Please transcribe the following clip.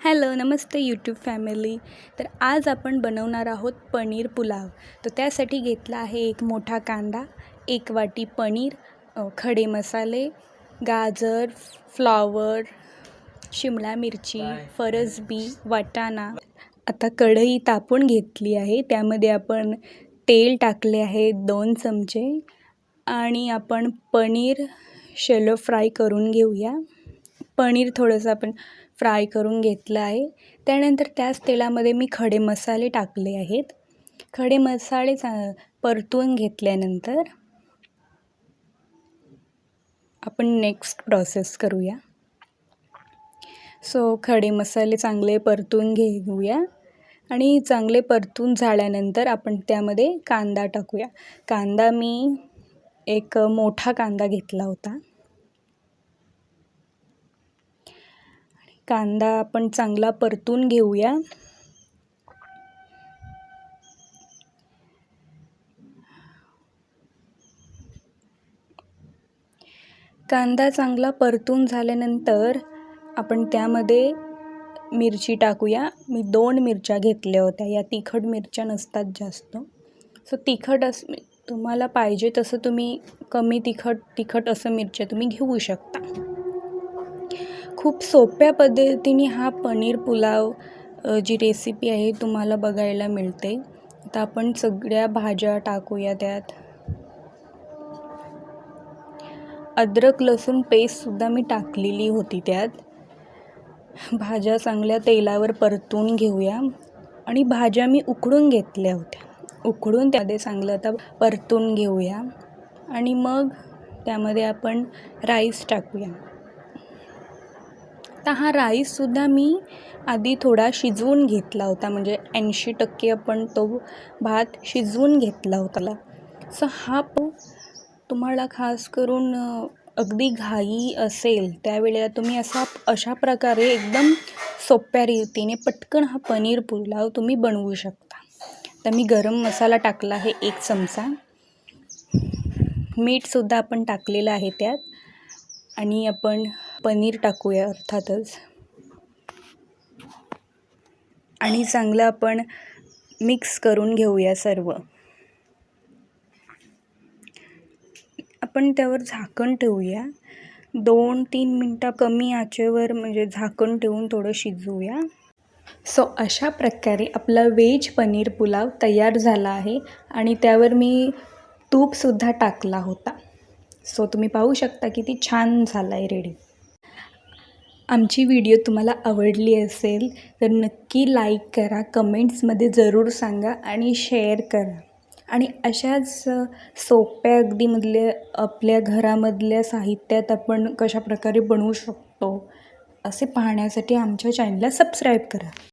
Hello नमस्ते YouTube family. तर आज आपण बनवणार आहोत पनीर पुलाव. तर त्यासाठी घेतला आहे एक मोठा कांदा एक वाटी पनीर खडे मसाले गाजर फ्लॉवर शिमला मिरची फरसबी वाटाणा. आता कढई तापून घेतली आहे. त्यामध्ये आपण तेल टाकले आहे दोन चमचे. आणि आपण पनीर शेलो फ्राय करून घेऊया. पनीर थोडंसं आपण फ्राय करून घेतलं आहे. त्यानंतर त्याच तेलामध्ये मी खडे मसाले टाकले आहेत. खडे मसाले चा परतून घेतल्यानंतर आपण नेक्स्ट प्रोसेस करूया. सो खडे मसाले चांगले परतून घेऊया आणि चांगले परतून झाल्यानंतर आपण त्यामध्ये कांदा टाकूया. कांदा मी एक मोठा कांदा घेतला होता. कांदा आपण चांगला परतून घेऊया. कांदा चांगला परतून झाल्यानंतर आपण त्यामध्ये मिरची टाकूया. मी दोन मिरच्या घेतल्या होत्या. या तिखट मिरच्या नसतात जास्त. सो तिखट अस तुम्हाला पाहिजे तसं तुम्ही कमी तिखट तिखट असं मिरच्या तुम्ही घेऊ शकता. खूप सोप्या पद्धतीने हा पनीर पुलाव जी रेसिपी आहे तुम्हाला बघायला मिळते. आता आपण सगळ्या भाज्या टाकूया त्यात. अद्रक लसूण पेस्टसुद्धा मी टाकलेली होती त्यात. भाज्या चांगल्या तेलावर परतून घेऊया. आणि भाज्या मी उकडून घेतल्या होत्या. उकडून त्यामध्ये चांगलं आता परतून घेऊया. आणि मग त्यामध्ये आपण राईस टाकूया. आता हा राईससुद्धा मी आधी थोडा शिजवून घेतला होता म्हणजे ऐंशी टक्के आपण तो भात शिजवून घेतला होता. सो हा प तुम्हाला खास करून अगदी घाई असेल त्यावेळेला तुम्ही असा अशा प्रकारे एकदम सोप्या रीतीने पटकन हा पनीर पुलाव तुम्ही बनवू शकता. तर मी गरम मसाला टाकला आहे एक चमचा. मीठसुद्धा आपण टाकलेलं आहे त्यात. आणि आपण पनीर टाकूया अर्थातच. आणि चांगलं आपण मिक्स करून घेऊया सर्व. आपण त्यावर झाकण ठेवूया. दोन तीन मिनटं कमी आचेवर म्हणजे झाकण ठेवून थोडं शिजवूया. सो अशा प्रकारे आपला वेज पनीर पुलाव तयार झाला आहे आणि त्यावर मी तूपसुद्धा टाकला होता. सो तुम्ही पाहू शकता की ती छान झाला आहे रेडी. आमची व्हिडिओ तुम्हाला आवडली असेल तर नक्की लाईक करा कमेंट्समध्ये जरूर सांगा आणि शेअर करा. आणि अशाच सोप्या अगदीमधल्या आपल्या घरामधल्या साहित्यात आपण कशाप्रकारे बनवू शकतो असे पाहण्यासाठी आमच्या चॅनलला सबस्क्राईब करा.